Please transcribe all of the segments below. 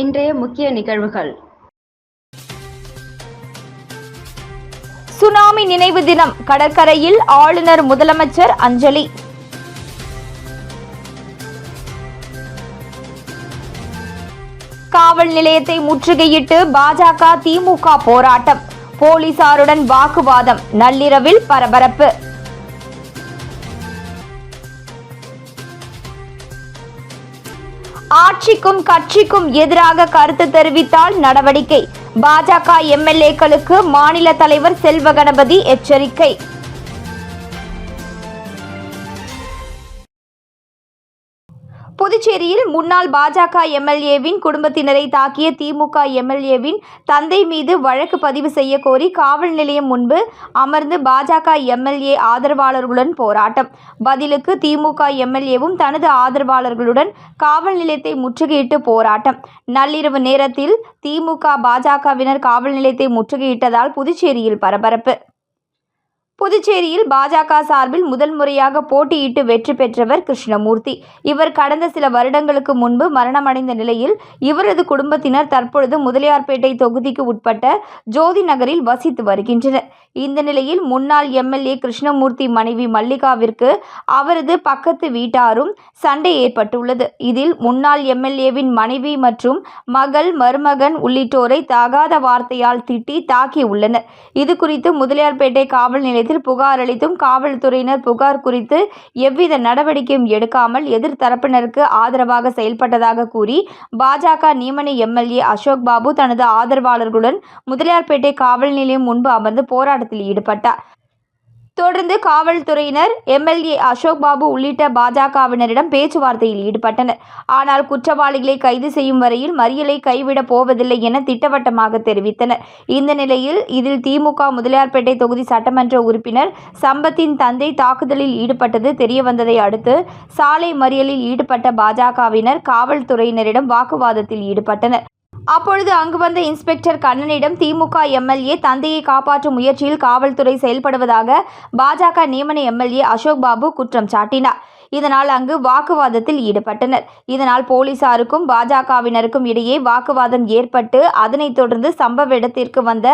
இன்றைய முக்கிய நிகழ்வுகள். சுனாமி நினைவு தினம். கடற்கரையில் ஆளுநர் முதலமைச்சர் அஞ்சலி. காவல் நிலையத்தை முற்றுகையிட்டு பாஜக திமுக போராட்டம். போலீசாருடன் வாக்குவாதம். நள்ளிரவில் பரபரப்பு. ஆட்சிக்கும் கட்சிக்கும் எதிராக கருத்து தெரிவித்தால் நடவடிக்கை. பாஜக எம்எல்ஏக்களுக்கு மாநில தலைவர் செல்வ கணபதி எச்சரிக்கை. புதுச்சேரியில் முன்னாள் பாஜக எம்எல்ஏவின் குடும்பத்தினரை தாக்கிய திமுக எம்எல்ஏவின் தந்தை மீது வழக்கு பதிவு செய்ய கோரி காவல் நிலையம் முன்பு அமர்ந்து பாஜக எம்எல்ஏ ஆதரவாளர்களுடன் போராட்டம். பதிலுக்கு திமுக எம்எல்ஏவும் தனது ஆதரவாளர்களுடன் காவல் நிலையத்தை முற்றுகையிட்டு போராட்டம். நள்ளிரவு நேரத்தில் திமுக பாஜகவினர் காவல் நிலையத்தை முற்றுகையிட்டதால் புதுச்சேரியில் பரபரப்பு. புதுச்சேரியில் பாஜக சார்பில் முதல் முறையாக போட்டியிட்டு வெற்றி பெற்றவர் கிருஷ்ணமூர்த்தி. இவர் கடந்த சில வருடங்களுக்கு முன்பு மரணமடைந்த நிலையில் இவரது குடும்பத்தினர் தற்பொழுது முதலியார்பேட்டை தொகுதிக்கு உட்பட்ட ஜோதி நகரில் வசித்து வருகின்றனர். இந்த நிலையில் முன்னாள் எம்எல்ஏ கிருஷ்ணமூர்த்தி மனைவி மல்லிகாவிற்கு அவரது பக்கத்து வீட்டாரும் சண்டை ஏற்பட்டுள்ளது. இதில் முன்னாள் எம்எல்ஏவின் மனைவி மற்றும் மகள் மருமகன் உள்ளிட்டோரை தகாத வார்த்தையால் திட்டி தாக்கியுள்ளனர். இது குறித்து முதலியார்பேட்டை காவல் நிலையத்தில் புகார் அளித்தும் காவல்துறையினர் புகார் குறித்து எவ்வித நடவடிக்கையும் எடுக்காமல் எதிர்த்தரப்பினருக்கு ஆதரவாக செயல்பட்டதாக கூறி பாஜக நியமன எம்எல்ஏ அசோக் பாபு தனது ஆதரவாளர்களுடன் முதலியார்பேட்டை காவல் நிலையம் முன்பு அமர்ந்து போராட்டத்தில் ஈடுபட்டார். தொடர்ந்து காவல்துறையினர் எம்எல்ஏ அசோக் பாபு உள்ளிட்ட பாஜகவினரிடம் பேச்சுவார்த்தையில் ஈடுபட்டனர். ஆனால் குற்றவாளிகளை கைது செய்யும் வரையில் மறியலை கைவிடப் போவதில்லை என திட்டவட்டமாக தெரிவித்தனர். இந்த நிலையில் இதில் திமுக முதலியார்பேட்டை தொகுதி சட்டமன்ற உறுப்பினர் சம்பத்தின் தந்தை தாக்குதலில் ஈடுபட்டது தெரியவந்ததை அடுத்து சாலை மறியலில் ஈடுபட்ட பாஜகவினர் காவல்துறையினரிடம் வாக்குவாதத்தில் ஈடுபட்டனர். அப்பொழுது அங்கு வந்த இன்ஸ்பெக்டர் கண்ணனிடம் திமுக எம்எல்ஏ தந்தையை காப்பாற்றும் முயற்சியில் காவல்துறை செயல்படுவதாக பாஜக நியமன எம்எல்ஏ அசோக் பாபு குற்றம் சாட்டினார். இதனால் அங்கு வாக்குவாதத்தில் ஈடுபட்டனர். இதனால் போலீசாருக்கும் பாஜகவினருக்கும் இடையே வாக்குவாதம் ஏற்பட்டு அதனைத் தொடர்ந்து சம்பவ இடத்திற்கு வந்த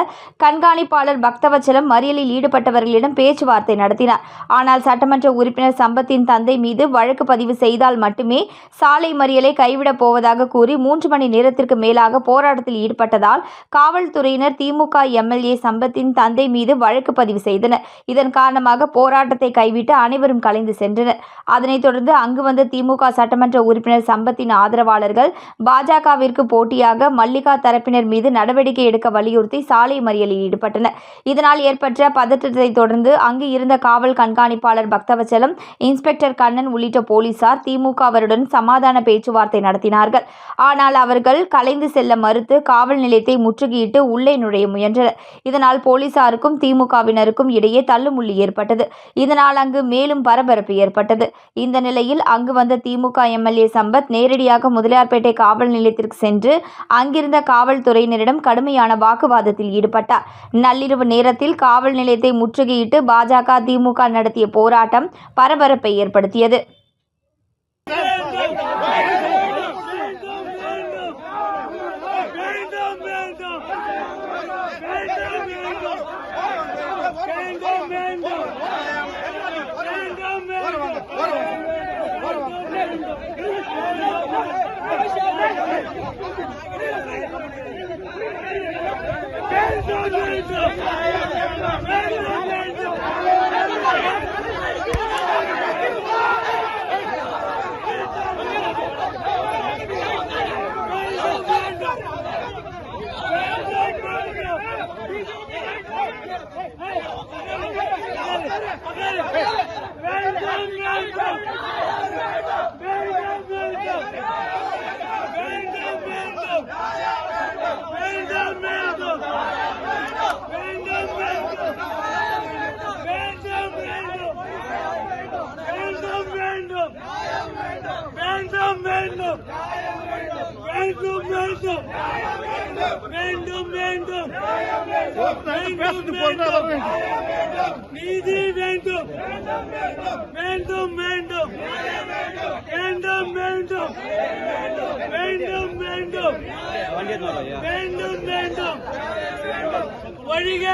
கண்காணிப்பாளர் பக்தவச்சலம் மறியலில் ஈடுபட்டவர்களிடம் பேச்சுவார்த்தை நடத்தினார். ஆனால் சட்டமன்ற உறுப்பினர் சம்பத்தின் தந்தை மீது வழக்கு பதிவு செய்தால் மட்டுமே சாலை மறியலை கைவிடப் போவதாக கூறி மூன்று மணி நேரத்திற்கு மேலாக போராட்டத்தில் ஈடுபட்டதால் காவல்துறையினர் திமுக எம்எல்ஏ சம்பத்தின் தந்தை மீது வழக்கு பதிவு செய்தனர். இதன் காரணமாக போராட்டத்தை கைவிட்டு அனைவரும் கலைந்து சென்றனர். அதனைத் தொடர்ந்து அங்கு வந்த திமுக சட்டமன்ற உறுப்பினர் சம்பத்தின் ஆதரவாளர்கள் பாஜகவிற்கு போட்டியாக மல்லிகா தரப்பினர் மீது நடவடிக்கை எடுக்க வலியுறுத்தி சாலை மறியலில் ஈடுபட்டனர். இதனால் ஏற்பட்ட பதற்றத்தை தொடர்ந்து அங்கு இருந்த காவல் கண்காணிப்பாளர் பக்தவச்சலம் இன்ஸ்பெக்டர் கண்ணன் உள்ளிட்ட போலீசார் திமுகவருடன் சமாதான பேச்சுவார்த்தை நடத்தினார்கள். ஆனால் அவர்கள் கலைந்து செல்ல மறுத்து காவல் நிலையத்தை முற்றுகையிட்டு உள்ளே நுழைய முயன்றனர். இதனால் போலீசாருக்கும் திமுகவினருக்கும் இடையே தள்ளுமுள்ளி ஏற்பட்டது. இதனால் அங்கு மேலும் பரபரப்பு ஏற்பட்டது. இந்த நிலையில் அங்கு வந்த திமுக எம்எல்ஏ சம்பத் நேரடியாக முதலியார்பேட்டை காவல் நிலையத்திற்கு சென்று அங்கிருந்த காவல்துறையினரிடம் கடுமையான வாக்குவாதத்தில் ஈடுபட்டார். நள்ளிரவு நேரத்தில் காவல் நிலையத்தை முற்றுகையிட்டு பாஜக திமுக நடத்திய போராட்டம் பரபரப்பை ஏற்படுத்தியது. வேண்டும் வேண்டும் வேண்டும் வேண்டும் வேண்டும் வேண்டும் வேண்டும். வேண்டும் வேண்டும். நீதி வேண்டும். வேண்டும் வேண்டும். வேண்டும் வேண்டும். வேண்டும் வேண்டும். வேண்டும் வேண்டும். ஒழிக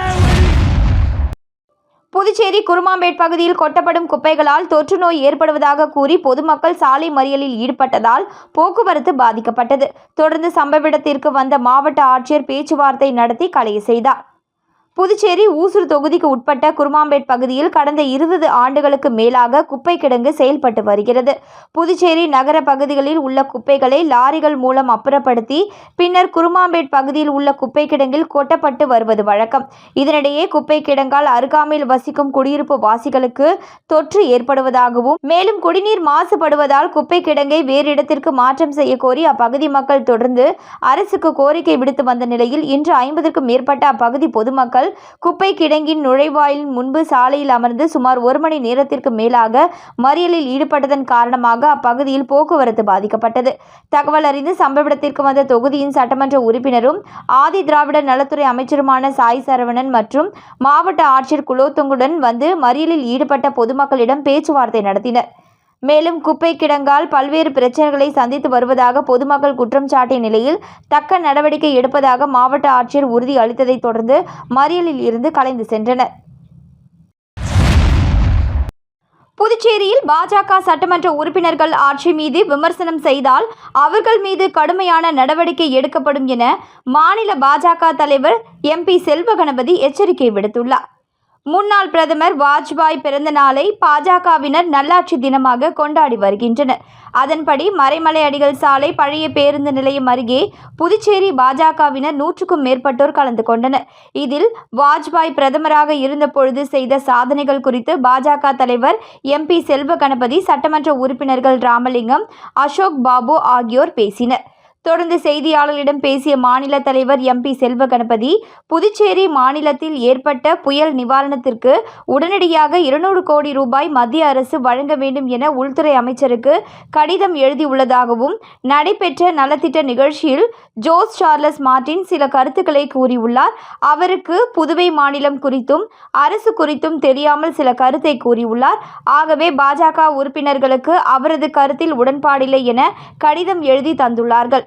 புதுச்சேரி குருமாம்பேட் பகுதியில் கொட்டப்படும் குப்பைகளால் தொற்று நோய் ஏற்படுவதாக கூறி பொதுமக்கள் சாலை மறியலில் ஈடுபட்டதால் போக்குவரத்து பாதிக்கப்பட்டது. தொடர்ந்து சம்பவ இடத்திற்கு வந்த மாவட்ட ஆட்சியர் பேச்சுவார்த்தை நடத்தி கலைய செய்தார். புதுச்சேரி ஊசூர் தொகுதிக்கு உட்பட்ட குருமாம்பேட் பகுதியில் கடந்த இருபது ஆண்டுகளுக்கு மேலாக குப்பை கிடங்கு செயல்பட்டு வருகிறது. புதுச்சேரி நகர பகுதிகளில் உள்ள குப்பைகளை லாரிகள் மூலம் அப்புறப்படுத்தி பின்னர் குருமாம்பேட் பகுதியில் உள்ள குப்பை கிடங்கில் கொட்டப்பட்டு வருவது வழக்கம். இதனிடையே குப்பை கிடங்கால் அருகாமையில் வசிக்கும் குடியிருப்பு வாசிகளுக்கு தொற்று ஏற்படுவதாகவும் மேலும் குடிநீர் மாசுபடுவதால் குப்பை கிடங்கை வேறு இடத்திற்கு மாற்றம் செய்ய கோரி அப்பகுதி மக்கள் தொடர்ந்து அரசுக்கு கோரிக்கை விடுத்து வந்த நிலையில் இன்று ஐம்பதுக்கும் மேற்பட்ட அப்பகுதி பொதுமக்கள் குப்பை கிடங்கின் நுழைவாயிலின் முன்பு சாலையில் அமர்ந்து சுமார் ஒரு மணி நேரத்திற்கு மேலாக மறியலில் ஈடுபட்டதன் காரணமாக அப்பகுதியில் போக்குவரத்து பாதிக்கப்பட்டது. தகவல் அறிந்து சம்பவ இடத்திற்கு வந்த தொகுதியின் சட்டமன்ற உறுப்பினரும் ஆதி திராவிட நலத்துறை அமைச்சருமான சாய் சரவணன் மற்றும் மாவட்ட ஆட்சியர் குலோத்துங்குடன் வந்து மறியலில் ஈடுபட்ட பொதுமக்களிடம் பேச்சுவார்த்தை நடத்தினர். மேலும் குப்பை கிடங்கால் பல்வேறு பிரச்சனைகளை சந்தித்து வருவதாக பொதுமக்கள் குற்றம் சாட்டிய நிலையில் தக்க நடவடிக்கை எடுப்பதாக மாவட்ட ஆட்சியர் உறுதி அளித்ததைத் தொடர்ந்து மறியலில் இருந்து கலைந்து சென்றனர். புதுச்சேரியில் பாஜக சட்டமன்ற உறுப்பினர்கள் ஆட்சி மீது விமர்சனம் செய்தால் அவர்கள் மீது கடுமையான நடவடிக்கை எடுக்கப்படும் என மாநில பாஜக தலைவர் எம்பி செல்வ கணபதி எச்சரிக்கை விடுத்துள்ளார். முன்னாள் பிரதமர் வாஜ்பாய் பிறந்த நாளை பாஜகவினர் நல்லாட்சி தினமாக கொண்டாடி வருகின்றனர். அதன்படி மறைமலை அடிகள் சாலை பழைய பேருந்து நிலையம் அருகே புதுச்சேரி பாஜகவினர் நூற்றுக்கும் மேற்பட்டோர் கலந்து கொண்டனர். இதில் வாஜ்பாய் பிரதமராக இருந்தபொழுது செய்த சாதனைகள் குறித்து பாஜக தலைவர் எம்பி செல்வ கணபதி சட்டமன்ற உறுப்பினர்கள் ராமலிங்கம் அசோக் பாபு ஆகியோர் பேசினர். தொடர்ந்து செய்தியாளர்களிடம் பேசிய மாநில தலைவர் எம்பி செல்வ கணபதி புதுச்சேரி மாநிலத்தில் ஏற்பட்ட புயல் நிவாரணத்திற்கு உடனடியாக இருநூறு கோடி ரூபாய் மத்திய அரசு வழங்க வேண்டும் என உள்துறை அமைச்சருக்கு கடிதம் எழுதியுள்ளதாகவும் நடைபெற்ற நலத்திட்ட நிகழ்ச்சியில் ஜோஸ் சார்லஸ் மார்டின் சில கருத்துக்களை கூறியுள்ளார். அவருக்கு புதுவை மாநிலம் குறித்தும் அரசு குறித்தும் தெரியாமல் சில கருத்தை கூறியுள்ளார். ஆகவே பாஜக உறுப்பினர்களுக்கு அவரது கருத்தில் உடன்பாடில்லை என கடிதம் எழுதி தந்துள்ளார்கள்.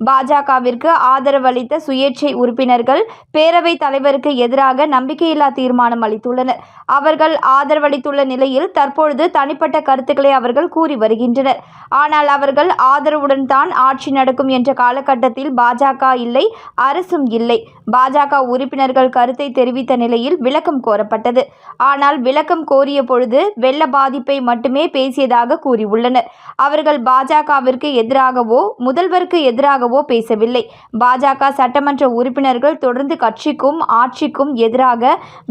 பாஜகவிற்கு ஆதரவளித்த சுயேட்சை உறுப்பினர்கள் பேரவைத் தலைவருக்கு எதிராக நம்பிக்கையில்லா தீர்மானம் அளித்துள்ளனர். அவர்கள் ஆதரவளித்துள்ள நிலையில் தற்பொழுது தனிப்பட்ட கருத்துக்களை அவர்கள் கூறி வருகின்றனர். ஆனால் அவர்கள் ஆதரவுடன் தான் ஆட்சி நடக்கும் என்ற காலகட்டத்தில் பாஜக இல்லை அரசும் இல்லை. பாஜக உறுப்பினர்கள் கருத்தை தெரிவித்த நிலையில் விளக்கம் கோரப்பட்டது. ஆனால் விளக்கம் கோரிய பொழுது வெள்ள பாதிப்பை மட்டுமே பேசியதாக கூறியுள்ளனர். அவர்கள் பாஜகவிற்கு எதிராகவோ முதல்வருக்கு எதிராக எதிராகவோ பேசவில்லை. பாஜக சட்டமன்ற உறுப்பினர்கள் தொடர்ந்து கட்சிக்கும் ஆட்சிக்கும் எதிராக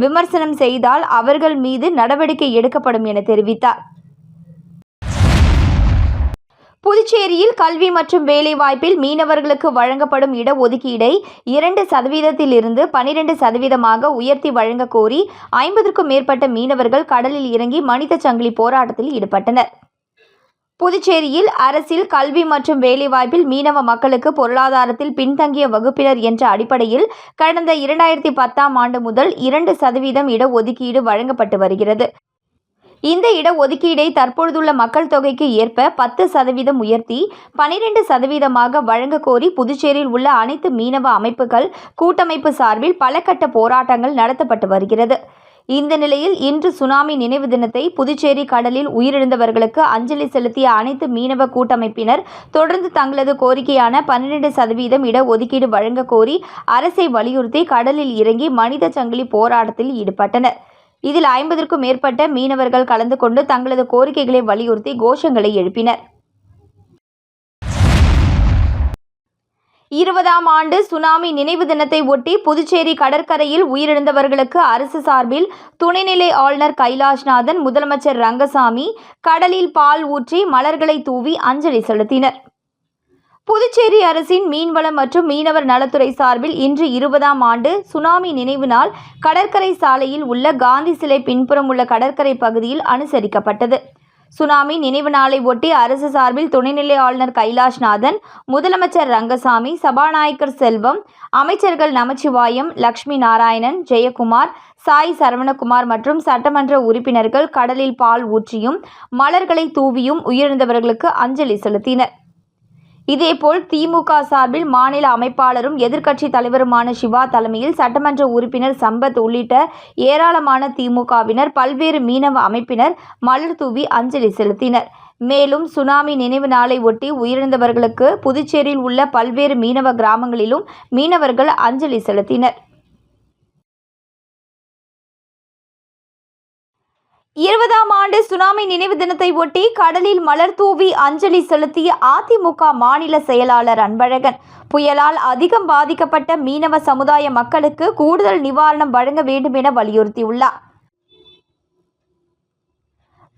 விமர்சனம் செய்தால் அவர்கள் மீது நடவடிக்கை எடுக்கப்படும் என தெரிவித்தார். புதுச்சேரியில் கல்வி மற்றும் வேலைவாய்ப்பில் மீனவர்களுக்கு வழங்கப்படும் இடஒதுக்கீடை இரண்டு சதவீதத்திலிருந்து பனிரெண்டு சதவீதமாக உயர்த்தி வழங்க கோரி ஐம்பதுக்கும் மேற்பட்ட மீனவர்கள் கடலில் இறங்கி மனித சங்கிலி போராட்டத்தில் ஈடுபட்டனர். புதுச்சேரியில் அரசில் கல்வி மற்றும் வேலைவாய்ப்பில் மீனவ மக்களுக்கு பொருளாதாரத்தில் பின்தங்கிய வகுப்பினர் என்ற அடிப்படையில் கடந்த இரண்டாயிரத்தி பத்தாம் ஆண்டு முதல் இரண்டு சதவீதம் இடஒதுக்கீடு வழங்கப்பட்டு வருகிறது. இந்த இடஒதுக்கீடை தற்பொழுதுள்ள மக்கள் தொகைக்கு ஏற்ப பத்து சதவீதம் உயர்த்தி பனிரெண்டு சதவீதமாக வழங்க கோரி புதுச்சேரியில் உள்ள அனைத்து மீனவ அமைப்புகள் கூட்டமைப்பு சார்பில் பல கட்ட போராட்டங்கள் நடத்தப்பட்டு வருகிறது. இந்த நிலையில் இன்று சுனாமி நினைவு தினத்தை புதுச்சேரி கடலில் உயிரிழந்தவர்களுக்கு அஞ்சலி செலுத்திய அனைத்து மீனவ கூட்டமைப்பினர் தொடர்ந்து தங்களது கோரிக்கையான பன்னிரண்டு சதவீதம் இடஒதுக்கீடு வழங்க கோரி அரசை வலியுறுத்தி கடலில் இறங்கி மனித சங்கிலி போராட்டத்தில் ஈடுபட்டனர். இதில் ஐம்பதற்கும் மேற்பட்ட மீனவர்கள் கலந்து கொண்டு தங்களது கோரிக்கைகளை வலியுறுத்தி கோஷங்களை எழுப்பினர். இருபதாம் ஆண்டு சுனாமி நினைவு தினத்தை ஒட்டி புதுச்சேரி கடற்கரையில் உயிரிழந்தவர்களுக்கு அரசு சார்பில் துணைநிலை ஆளுநர் கைலாஷ்நாதன் முதலமைச்சர் ரங்கசாமி கடலில் பால் ஊற்றி மலர்களை தூவி அஞ்சலி செலுத்தினர். புதுச்சேரி அரசின் மீன்வளம் மற்றும் மீனவர் நலத்துறை சார்பில் இன்று இருபதாம் ஆண்டு சுனாமி நினைவு நாள் கடற்கரை சாலையில் உள்ள காந்தி சிலை பின்புறம் உள்ள கடற்கரை பகுதியில் அனுசரிக்கப்பட்டது. சுனாமி நினைவு நாளை ஒட்டி அரசு சார்பில் துணைநிலை ஆளுநர் கைலாஷ்நாதன் முதலமைச்சர் ரங்கசாமி சபாநாயகர் செல்வம் அமைச்சர்கள் நமச்சிவாயம் லக்ஷ்மி நாராயணன் ஜெயக்குமார் சாய் சரவணகுமார் மற்றும் சட்டமன்ற உறுப்பினர்கள் கடலில் பால் ஊற்றியும் மலர்களை தூவியும் உயிரிழந்தவர்களுக்கு அஞ்சலி செலுத்தினர். இதேபோல் திமுக சார்பில் மாநில அமைப்பாளரும் எதிர்க்கட்சி தலைவருமான சிவா தலைமையில் சட்டமன்ற உறுப்பினர் சம்பத் உள்ளிட்ட ஏராளமான திமுகவினர் பல்வேறு மீனவ அமைப்பினர் மலர் தூவி அஞ்சலி செலுத்தினர். மேலும் சுனாமி நினைவு நாளை ஒட்டி உயிரிழந்தவர்களுக்கு புதுச்சேரியில் உள்ள பல்வேறு மீனவ கிராமங்களிலும் மீனவர்கள் அஞ்சலி செலுத்தினர். இருபதாம் ஆண்டு சுனாமி நினைவு தினத்தை ஒட்டி கடலில் மலர் தூவி அஞ்சலி செலுத்திய அதிமுக மாநில செயலாளர் அன்பழகன். புயலால் அதிகம் பாதிக்கப்பட்ட மீனவ சமுதாய மக்களுக்கு கூடுதல் நிவாரணம் வழங்க வேண்டும் என வலியுறுத்தியுள்ளார்.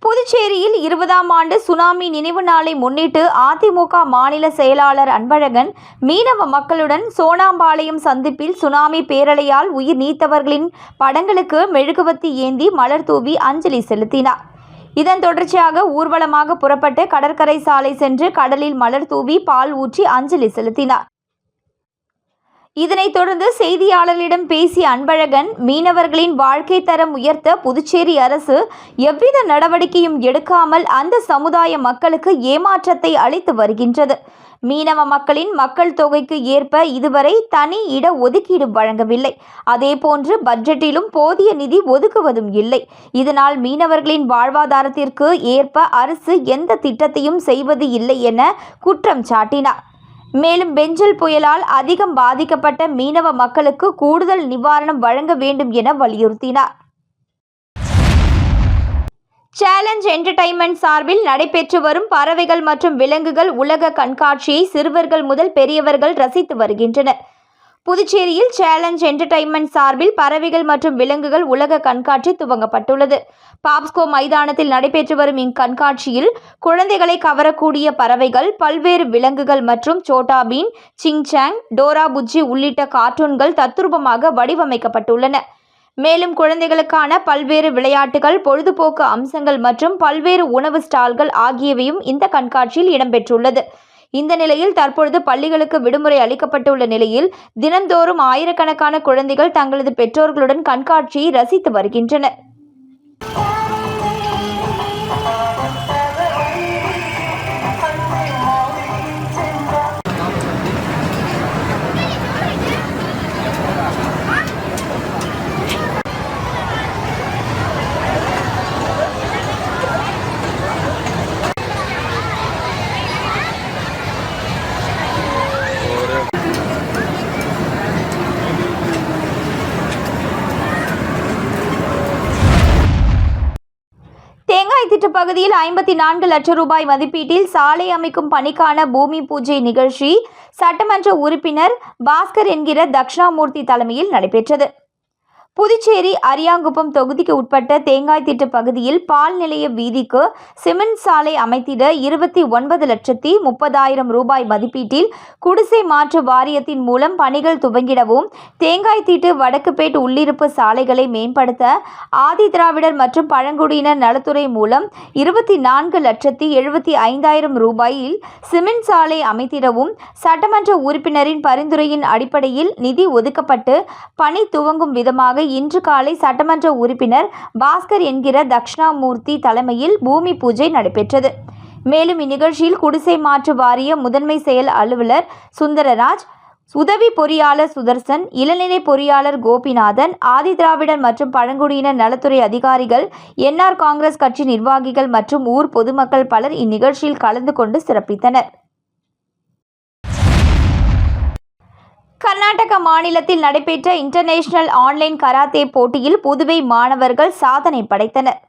புதுச்சேரியில் இருபதாம் ஆண்டு சுனாமி நினைவு நாளை முன்னிட்டு அதிமுக மாநில செயலாளர் அன்பழகன் மீனவ மக்களுடன் சோனாம்பாளையம் சந்திப்பில் சுனாமி பேரலையால் உயிர் நீத்தவர்களின் படங்களுக்கு மெழுகுவத்தி ஏந்தி மலர் தூவி அஞ்சலி செலுத்தினார். இதன் தொடர்ச்சியாக ஊர்வலமாக புறப்பட்டு கடற்கரை சாலை சென்று கடலில் மலர் தூவி பால் ஊற்றி அஞ்சலி செலுத்தினார். இதனைத் தொடர்ந்து செய்தியாளர்களிடம் பேசிய அன்பழகன் மீனவர்களின் வாழ்க்கை தரம் உயர்த்த புதுச்சேரி அரசு எவ்வித நடவடிக்கையும் எடுக்காமல் அந்த சமுதாய மக்களுக்கு ஏமாற்றத்தை அளித்து வருகின்றது. மீனவ மக்களின் மக்கள் தொகைக்கு ஏற்ப இதுவரை தனி இட ஒதுக்கீடு வழங்கவில்லை. அதேபோன்று பட்ஜெட்டிலும் போதிய நிதி ஒதுக்குவதும் இல்லை. இதனால் மீனவர்களின் வாழ்வாதாரத்திற்கு ஏற்ப அரசு எந்த திட்டத்தையும் செய்வது இல்லை என குற்றம் சாட்டினார். மேலும் பெஞ்சல் புயலால் அதிகம் பாதிக்கப்பட்ட மீனவ மக்களுக்கு கூடுதல் நிவாரணம் வழங்க வேண்டும் என வலியுறுத்தினார். சேலஞ்ச் என்டர்டைன்மெண்ட் சார்பில் நடைபெற்று வரும் பறவைகள் மற்றும் விலங்குகள் உலக கண்காட்சியை சிறுவர்கள் முதல் பெரியவர்கள் ரசித்து வருகின்றனர். புதுச்சேரியில் சேலஞ்ச் என்டர்டைன்மெண்ட் சார்பில் பறவைகள் மற்றும் விலங்குகள் உலக கண்காட்சி துவங்கப்பட்டுள்ளது. பாப்ஸ்கோ மைதானத்தில் நடைபெற்று வரும் இக்கண்காட்சியில் குழந்தைகளை கவரக்கூடிய பறவைகள் பல்வேறு விலங்குகள் மற்றும் சோட்டா பீன் சிங்சாங் டோரா புஜ்ஜி உள்ளிட்ட கார்ட்டூன்கள் தத்ரூபமாக வடிவமைக்கப்பட்டுள்ளன. மேலும் குழந்தைகளுக்கான பல்வேறு விளையாட்டுகள் பொழுதுபோக்கு அம்சங்கள் மற்றும் பல்வேறு உணவு ஸ்டால்கள் ஆகியவையும் இந்த கண்காட்சியில் இடம்பெற்றுள்ளது. இந்த நிலையில் தற்பொழுது பள்ளிகளுக்கு விடுமுறை அளிக்கப்பட்டுள்ள நிலையில் தினந்தோறும் ஆயிரக்கணக்கான குழந்தைகள் தங்களது பெற்றோர்களுடன் கண்காட்சியை ரசித்து வருகின்றனர். தேங்காய் பகுதியில் ஐம்பத்தி நான்கு லட்சம் ரூபாய் மதிப்பீட்டில் சாலை அமைக்கும் பணிக்கான பூமி பூஜை நிகழ்ச்சி சட்டமன்ற உறுப்பினர் பாஸ்கர் என்கிற தக்ஷணாமூர்த்தி தலைமையில் நடைபெற்றது. புதுச்சேரி அரியாங்குப்பம் தொகுதிக்கு உட்பட்ட தேங்காய் திட்டு பகுதியில் பால் நிலைய வீதிக்கு சிமெண்ட் சாலை அமைத்திட இருபத்தி ஒன்பது லட்சத்தி முப்பதாயிரம் ரூபாய் மதிப்பீட்டில் குடிசை மாற்று வாரியத்தின் மூலம் பணிகள் துவங்கிடவும் தேங்காய் தீட்டு வடக்குப்பேட் உள்ளிருப்பு சாலைகளை மேம்படுத்த ஆதி திராவிடர் மற்றும் பழங்குடியினர் நலத்துறை மூலம் இருபத்தி நான்கு லட்சத்தி எழுபத்தி ஐந்தாயிரம் ரூபாயில் சிமெண்ட் சாலை அமைத்திடவும் சட்டமன்ற உறுப்பினரின் பரிந்துரையின் அடிப்படையில் நிதி ஒதுக்கப்பட்டு பணி துவங்கும் விதமாக இன்று காலை சட்டமன்ற உறுப்பினர் பாஸ்கர் என்கிற தக்ஷணாமூர்த்தி தலைமையில் பூமி பூஜை நடைபெற்றது. மேலும் இந்நிகழ்ச்சியில் குடிசை மாற்று வாரிய முதன்மை செயல் அலுவலர் சுந்தரராஜ் உதவி பொறியாளர் சுதர்சன் இளநிலை பொறியாளர் கோபிநாதன் ஆதிதிராவிடர் மற்றும் பழங்குடியினர் நலத்துறை அதிகாரிகள் என்ஆர் காங்கிரஸ் கட்சி நிர்வாகிகள் மற்றும் ஊர் பொதுமக்கள் பலர் இந்நிகழ்ச்சியில் கலந்து கொண்டு சிறப்பித்தனர். கர்நாடக மாநிலத்தில் நடைபெற்ற இன்டர்நேஷனல் ஆன்லைன் கராத்தே போட்டியில் புதுவை மாணவர்கள் சாதனை படைத்தனர்.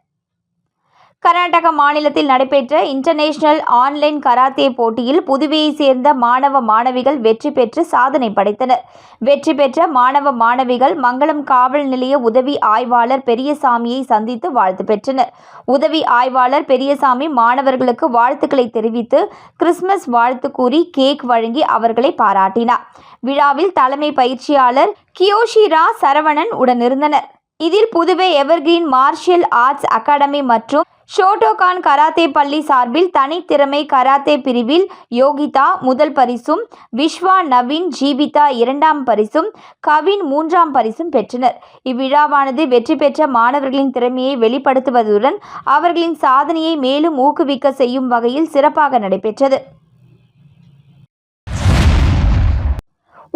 கர்நாடக மாநிலத்தில் நடைபெற்ற இன்டர்நேஷனல் ஆன்லைன் கராத்தே போட்டியில் புதுவையைச் சேர்ந்த மாணவ மாணவிகள் வெற்றி பெற்று சாதனை படைத்தனர். வெற்றி பெற்ற மாணவ மாணவிகள் மங்களம் காவல் நிலைய உதவி ஆய்வாளர் பெரியசாமியை சந்தித்து வாழ்த்து பெற்றனர். உதவி ஆய்வாளர் பெரியசாமி மாணவர்களுக்கு வாழ்த்துக்களை தெரிவித்து கிறிஸ்துமஸ் வாழ்த்து கூறி கேக் வழங்கி அவர்களை பாராட்டினார். விழாவில் தலைமை பயிற்சியாளர் கியோஷிரா சரவணன் உடனிருந்தனர். இதில் Puduvai evergreen martial arts academy மற்றும் ஷோட்டோகான் கராத்தே பள்ளி சார்பில் தனித்திறமை கராத்தே பிரிவில் யோகிதா முதல் பரிசும் விஸ்வா நவீன் ஜீவிதா இரண்டாம் பரிசும் கவின் மூன்றாம் பரிசும் பெற்றனர். இவ்விழாவானது வெற்றி பெற்ற மாணவர்களின் திறமையை வெளிப்படுத்துவதுடன் அவர்களின் சாதனையை மேலும் ஊக்குவிக்க செய்யும் வகையில் சிறப்பாக நடைபெற்றது.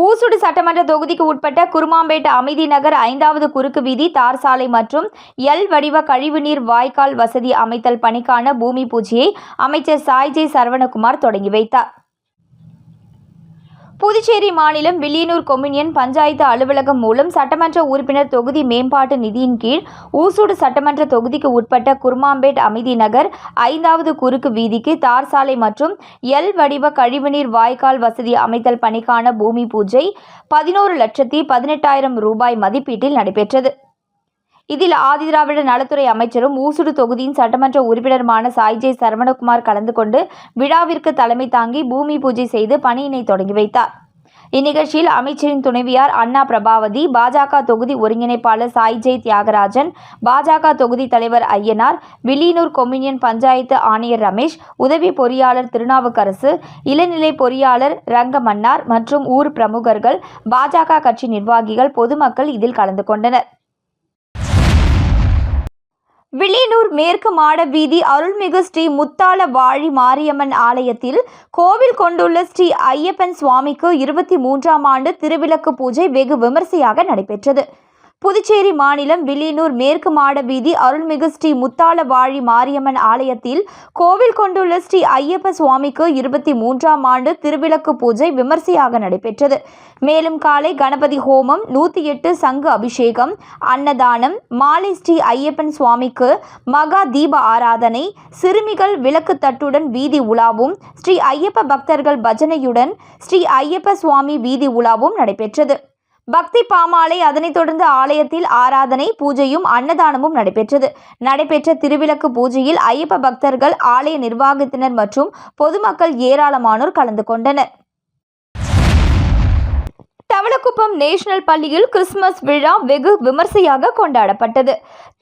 ஊசுடு சட்டமன்ற தொகுதிக்கு உட்பட்ட குருமாம்பேட்டை அமைதி நகர் ஐந்தாவது குறுக்கு வீதி தார் சாலை மற்றும் எல் வடிவ கழிவுநீர் வாய்க்கால் வசதி அமைத்தல் பணிக்கான பூமி பூஜையை அமைச்சர் சாய்ஜே சரவணகுமார் தொடங்கி வைத்தார். புதுச்சேரி மாநிலம் வில்லியனூர் கொம்யூனியன் பஞ்சாயத்து அலுவலகம் மூலம் சட்டமன்ற உறுப்பினர் தொகுதி மேம்பாட்டு நிதியின் கீழ் ஊசூடு சட்டமன்ற தொகுதிக்கு உட்பட்ட குர்மாம்பேட் அமைதி நகர் ஐந்தாவது குறுக்கு வீதிக்கு தார் சாலை மற்றும் எல் வடிவ கழிவுநீர் வாய்க்கால் வசதி அமைத்தல் பணிக்கான பூமி பூஜை பதினோரு லட்சத்தி பதினெட்டாயிரம் ரூபாய் மதிப்பீட்டில் நடைபெற்றது. இதில் ஆதிதிராவிட நலத்துறை அமைச்சரும் ஊசுடு தொகுதியின் சட்டமன்ற உறுப்பினருமான சாய்ஜே சரவணகுமார் கலந்து கொண்டு விழாவிற்கு தலைமை தாங்கி பூமி பூஜை செய்து பணியினை தொடங்கி வைத்தார். இந்நிகழ்ச்சியில் அமைச்சரின் துணைவியார் அண்ணா பிரபாவதி பாஜக தொகுதி ஒருங்கிணைப்பாளர் சாய்ஜெய் தியாகராஜன் பாஜக தொகுதி தலைவர் ஐயனார் வில்லியனூர் கொம்யூனியன் பஞ்சாயத்து ஆணையர் ரமேஷ் உதவி பொறியாளர் திருநாவுக்கரசு இளநிலை பொறியாளர் ரங்கமன்னார் மற்றும் ஊர் பிரமுகர்கள் பாஜக கட்சி நிர்வாகிகள் பொதுமக்கள் இதில் கலந்து கொண்டனர். வில்லியனூர் மேற்கு மாட வீதி அருள்மிகு ஸ்ரீ முத்தாள வாழி மாரியம்மன் ஆலயத்தில் கோவில் கொண்டுள்ள ஸ்ரீ ஐயப்பன் சுவாமிக்கு இருபத்தி மூன்றாம் ஆண்டு திருவிளக்கு பூஜை வெகு விமரிசையாக நடைபெற்றது. புதுச்சேரி மாநிலம் வில்லியனூர் மேற்கு மாட வீதி அருள்மிகு ஸ்ரீ முத்தாள வாழி மாரியம்மன் ஆலயத்தில் கோவில் கொண்டுள்ள ஸ்ரீ ஐயப்ப சுவாமிக்கு இருபத்தி மூன்றாம் ஆண்டு திருவிளக்கு பூஜை விமர்சையாக நடைபெற்றது. மேலும் காலை கணபதி ஹோமம் நூற்றி எட்டு சங்கு அபிஷேகம் அன்னதானம் மாலை ஸ்ரீ ஐயப்பன் சுவாமிக்கு மகா தீப ஆராதனை சிறுமிகள் விளக்கு தட்டுடன் வீதி உலாவும் ஸ்ரீ ஐயப்ப பக்தர்கள் பஜனையுடன் ஸ்ரீ ஐயப்ப சுவாமி வீதி உலாவும் நடைபெற்றது. பக்தி பாமாலை அதனைத் தொடர்ந்து ஆலயத்தில் ஆராதனை பூஜையும் அன்னதானமும் நடைபெற்றது. நடைபெற்ற திருவிளக்கு பூஜையில் ஐயப்ப பக்தர்கள் ஆலய நிர்வாகத்தினர் மற்றும் பொதுமக்கள் ஏராளமானோர் கலந்து கொண்டனர். தவளக்குப்பம் நேஷனல் பள்ளியில் கிறிஸ்துமஸ் விழா வெகு விமர்சையாக கொண்டாடப்பட்டது.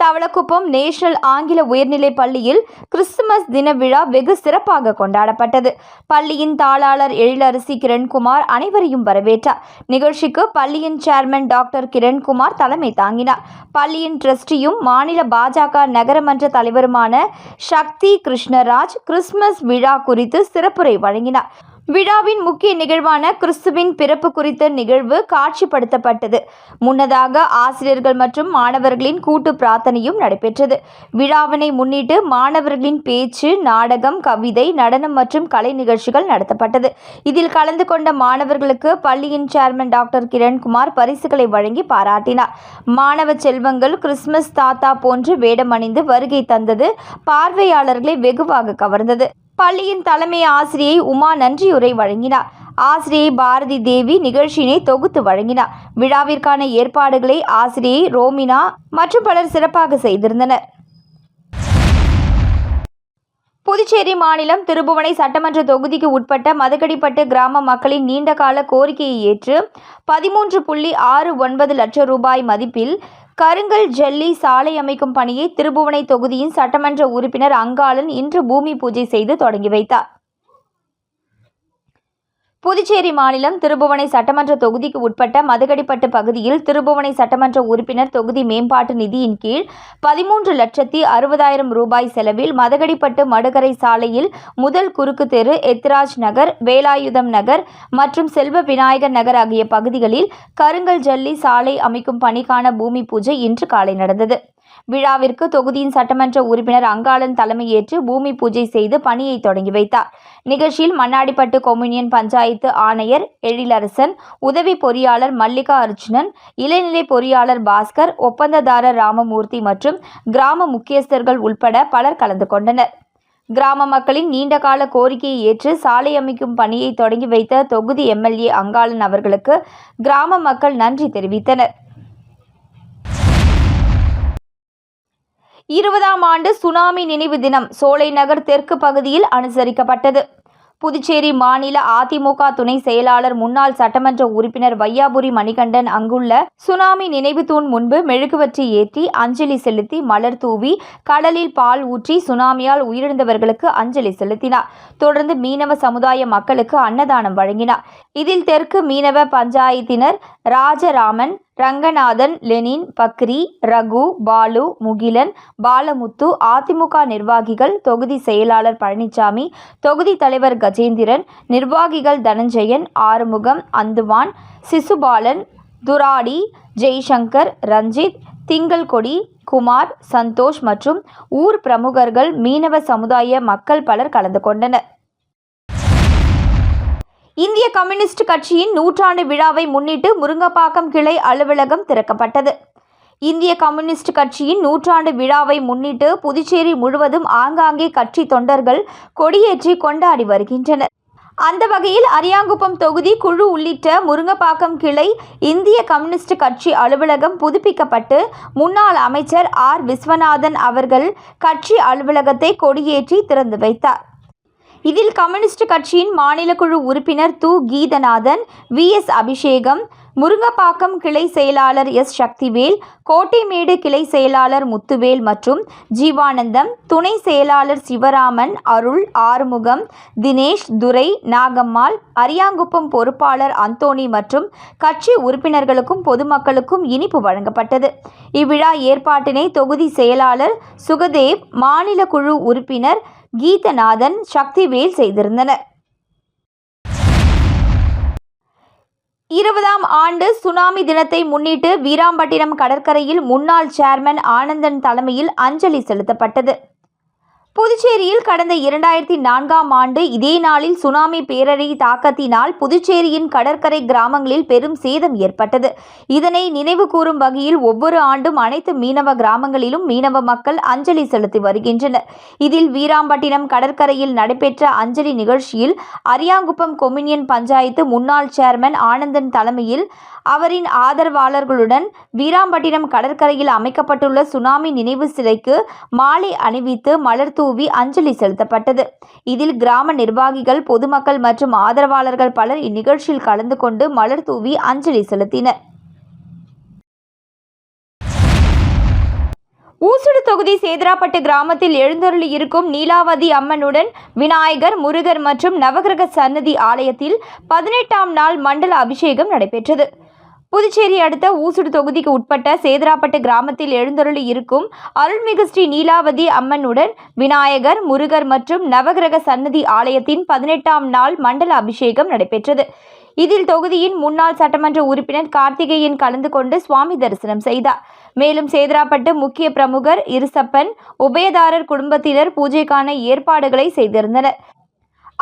தவளக்குப்பம் நேஷனல் ஆங்கில உயர்நிலைப் பள்ளியில் கிறிஸ்துமஸ் தின விழா வெகு சிறப்பாக கொண்டாடப்பட்டது. பள்ளியின் தாளாளர் எழிலரசி கிரண்குமார் அனைவரையும் வரவேற்றார். நிகழ்ச்சிக்கு பள்ளியின் சேர்மன் டாக்டர் கிரண்குமார் தலைமை தாங்கினார். பள்ளியின் ட்ரஸ்டியும் மாநில பாஜக நகரமன்ற தலைவருமான சக்தி கிருஷ்ணராஜ் கிறிஸ்துமஸ் விழா குறித்து சிறப்புரை வழங்கினார். விழாவின் முக்கிய நிகழ்வான கிறிஸ்துவின் பிறப்பு குறித்த நிகழ்வு காட்சிப்படுத்தப்பட்டது. முன்னதாக ஆசிரியர்கள் மற்றும் மாணவர்களின் கூட்டு பிரார்த்தனையும் நடைபெற்றது. விழாவினை முன்னிட்டு மாணவர்களின் பேச்சு நாடகம் கவிதை நடனம் மற்றும் கலை நிகழ்ச்சிகள் நடத்தப்பட்டது. இதில் கலந்து கொண்ட மாணவர்களுக்கு பள்ளியின் சேர்மன் டாக்டர் கிரண்குமார் பரிசுகளை வழங்கி பாராட்டினார். மாணவ செல்வங்கள் கிறிஸ்துமஸ் தாத்தா போன்று வேடமணிந்து வருகை தந்தது. பார்வையாளர்களை வெகுவாக கவர்ந்தது. பள்ளியின் தலைமை ஆசிரியை உமா நன்றியுரை வழங்கினார். ஆசிரியை பாரதி தேவி நிகழ்ச்சியினை தொகுத்து வழங்கினார். விழாவிற்கான ஏற்பாடுகளை ஆசிரியை ரோமினா மற்றும் பலர் சிறப்பாக செய்திருந்தனர். புதுச்சேரி மாநிலம் திருபுவனை சட்டமன்ற தொகுதிக்கு உட்பட்ட மதுக்கடிப்பட்டு கிராம மக்களின் நீண்டகால கோரிக்கையை ஏற்று பதிமூன்று புள்ளி ஆறு ஒன்பது லட்சம் ரூபாய் மதிப்பில் கருங்கல் ஜெல்லி சாலை அமைக்கும் பணியை திருபுவனை தொகுதியின் சட்டமன்ற உறுப்பினர் அங்காளன் இன்று பூமி பூஜை செய்து தொடங்கி வைத்தார். புதுச்சேரி மாநிலம் திருபுவனை சட்டமன்ற தொகுதிக்கு உட்பட்ட மதுகடிப்பட்டு பகுதியில் திருபுவனை சட்டமன்ற உறுப்பினர் தொகுதி மேம்பாட்டு நிதியின் கீழ் பதிமூன்று லட்சத்தி அறுபதாயிரம் ரூபாய் செலவில் மதுகடிப்பட்டு மடுகரை சாலையில் முதல் குறுக்கு தெரு எத்ராஜ் நகர் வேலாயுதம் நகர் மற்றும் செல்வ விநாயகர் நகர் ஆகிய பகுதிகளில் கருங்கல் ஜல்லி சாலை அமைக்கும் பணிக்கான பூமி பூஜை இன்று காலை நடந்தது. விழாவிற்கு தொகுதியின் சட்டமன்ற உறுப்பினர் அங்காளன் தலைமையேற்று பூமி பூஜை செய்து பணியை தொடங்கி வைத்தார். நிகழ்ச்சியில் மண்ணாடிப்பட்டு கொம்யூனியன் பஞ்சாயத்து ஆணையர் எழிலரசன் உதவி பொறியாளர் மல்லிகா அர்ஜுனன் இளநிலை பொறியாளர் பாஸ்கர் ஒப்பந்ததாரர் ராமமூர்த்தி மற்றும் கிராம முக்கியஸ்தர்கள் உள்பட பலர் கலந்து கொண்டனர். கிராம மக்களின் நீண்டகால கோரிக்கையை ஏற்று சாலை அமைக்கும் பணியை தொடங்கி வைத்த தொகுதி எம்எல்ஏ அங்காளன் அவர்களுக்கு கிராம மக்கள் நன்றி தெரிவித்தனர். இருபதாம் ஆண்டு சுனாமி நினைவு தினம் சோலை நகர் தெற்கு பகுதியில் அனுசரிக்கப்பட்டது. புதுச்சேரி மாநில அதிமுக துணை செயலாளர் முன்னாள் சட்டமன்ற உறுப்பினர் வையாபுரி மணிகண்டன் அங்குள்ள சுனாமி நினைவு தூண் முன்பு மெழுகுவற்றி ஏற்றி அஞ்சலி செலுத்தி மலர் தூவி கடலில் பால் ஊற்றி சுனாமியால் உயிரிழந்தவர்களுக்கு அஞ்சலி செலுத்தினார். தொடர்ந்து மீனவ சமுதாய மக்களுக்கு அன்னதானம் வழங்கினார். இதில் தெற்கு மீனவ பஞ்சாயத்தினர் ராஜராமன் ரங்கநாதன் லெனின் பக்ரி ரகு பாலு முகிலன் பாலமுத்து அதிமுக நிர்வாகிகள் தொகுதி செயலாளர் பழனிசாமி தொகுதி தலைவர் கஜேந்திரன் நிர்வாகிகள் தனஞ்சயன் ஆறுமுகம் அந்துவான் சிசுபாலன் துராடி ஜெய்சங்கர் ரஞ்சித் திங்கள்கொடி குமார் சந்தோஷ் மற்றும் ஊர் பிரமுகர்கள் மீனவ சமுதாய மக்கள் பலர் கலந்து கொண்டனர். இந்திய கம்யூனிஸ்ட் கட்சியின் நூற்றாண்டு விழாவை முன்னிட்டு முருங்கப்பாக்கம் கிளை அலுவலகம் திறக்கப்பட்டது. இந்திய கம்யூனிஸ்ட் கட்சியின் நூற்றாண்டு விழாவை முன்னிட்டு புதுச்சேரி முழுவதும் ஆங்காங்கே கட்சி தொண்டர்கள் கொடியேற்றி கொண்டாடி வருகின்றனர். அந்த வகையில் அரியாங்குப்பம் தொகுதி குழு உள்ளிட்ட முருங்கப்பாக்கம் கிளை இந்திய கம்யூனிஸ்ட் கட்சி அலுவலகம் புதுப்பிக்கப்பட்டு முன்னாள் அமைச்சர் ஆர். விஸ்வநாதன் அவர்கள் கட்சி அலுவலகத்தை கொடியேற்றி திறந்து வைத்தார். இதில் கம்யூனிஸ்ட் கட்சியின் மாநில குழு உறுப்பினர் து. கீதநாதன் வி. எஸ். அபிஷேகம் முருங்கப்பாக்கம் கிளை செயலாளர் எஸ். சக்திவேல் கோட்டைமேடு கிளை செயலாளர் முத்துவேல் மற்றும் ஜீவானந்தம் துணை செயலாளர் சிவராமன் அருள் ஆறுமுகம் தினேஷ் துரை நாகம்மாள் அரியாங்குப்பம் பொறுப்பாளர் அந்தோணி மற்றும் கட்சி உறுப்பினர்களுக்கும் பொதுமக்களுக்கும் இனிப்பு வழங்கப்பட்டது. இவ்விழா ஏற்பாட்டினை தொகுதி செயலாளர் சுகதேவ் மாநில குழு உறுப்பினர் கீதநாதன் சக்திவேல் செய்திருந்தனர். இருபதாம் ஆண்டு சுனாமி தினத்தை முன்னிட்டு வீராம்பட்டினம் கடற்கரையில் முன்னாள் சேர்மன் ஆனந்தன் தலைமையில் அஞ்சலி செலுத்தப்பட்டது. புதுச்சேரியில் கடந்த இரண்டாயிரத்தி நான்காம் ஆண்டு இதே நாளில் சுனாமி பேரலை தாக்கத்தினால் புதுச்சேரியின் கடற்கரை கிராமங்களில் பெரும் சேதம் ஏற்பட்டது. இதனை நினைவு கூறும் வகையில் ஒவ்வொரு ஆண்டும் அனைத்து மீனவ கிராமங்களிலும் மீனவ மக்கள் அஞ்சலி செலுத்தி வருகின்றனர். இதில் வீராம்பட்டினம் கடற்கரையில் நடைபெற்ற அஞ்சலி நிகழ்ச்சியில் அரியாங்குப்பம் கொமினியன் பஞ்சாயத்து முன்னாள் சேர்மன் ஆனந்தன் தலைமையில் அவரின் ஆதரவாளர்களுடன் வீராம்பட்டினம் கடற்கரையில் அமைக்கப்பட்டுள்ள சுனாமி நினைவு சிலைக்கு மாலை அணிவித்து மலர் தூவி அஞ்சலி செலுத்தப்பட்டது. இதில் கிராம நிர்வாகிகள் பொதுமக்கள் மற்றும் ஆதரவாளர்கள் பலர் இந்நிகழ்ச்சியில் கலந்து கொண்டு மலர் தூவி அஞ்சலி செலுத்தினர். ஊசுடு தொகுதி சேதராப்பட்டு கிராமத்தில் எழுந்தருளி இருக்கும் நீலாவதி அம்மனுடன் விநாயகர் முருகர் மற்றும் நவகிரக சன்னதி ஆலயத்தில் பதினெட்டாம் நாள் மண்டல அபிஷேகம் நடைபெற்றது. புதுச்சேரி அடுத்த ஊசுடு தொகுதிக்கு உட்பட்ட சேதராப்பட்டு கிராமத்தில் எழுந்தருளி இருக்கும் அருள்மிகு ஸ்ரீ நீலாவதி அம்மனுடன் விநாயகர் முருகர் மற்றும் நவகிரக சன்னதி ஆலயத்தின் பதினெட்டாம் நாள் மண்டல அபிஷேகம் நடைபெற்றது. இதில் தொகுதியின் முன்னாள் சட்டமன்ற உறுப்பினர் கார்த்திகேயன் கலந்து கொண்டு சுவாமி தரிசனம் செய்தார். மேலும் சேதராப்பட்டு முக்கிய பிரமுகர் இருசப்பன் உபயதாரர் குடும்பத்தினர் பூஜைக்கான ஏற்பாடுகளை செய்திருந்தனர்.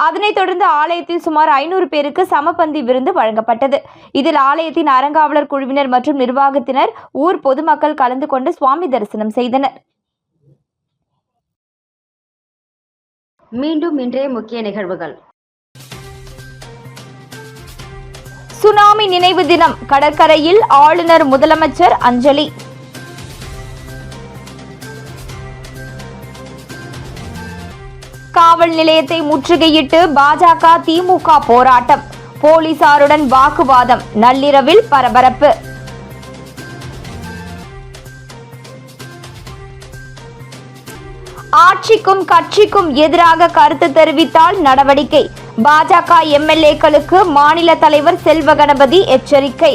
அதனைத் தொடர்ந்து ஆலயத்தில் சுமார் ஐநூறு பேருக்கு சமபந்தி விருந்து வழங்கப்பட்டது. இதில் ஆலயத்தின் அறங்காவலர் குழுவினர் மற்றும் நிர்வாகத்தினர் ஊர் பொதுமக்கள் கலந்து கொண்டு சுவாமி தரிசனம் செய்தனர். மீண்டும் இன்றைய முக்கிய நிகழ்வுகள். சுனாமி நினைவு தினம். கடற்கரையில் ஆளுநர் முதலமைச்சர் அஞ்சலி. காவல் நிலையத்தை முற்றுகையிட்டு பாஜக திமுக போராட்டம். போலீசாருடன் வாக்குவாதம். நள்ளிரவில் பரபரப்பு. ஆட்சிக்கும் கட்சிக்கும் எதிராக கருத்து தெரிவித்தால் நடவடிக்கை. பாஜக எம்எல்ஏக்களுக்கு மாநில தலைவர் செல்வ கணபதி எச்சரிக்கை.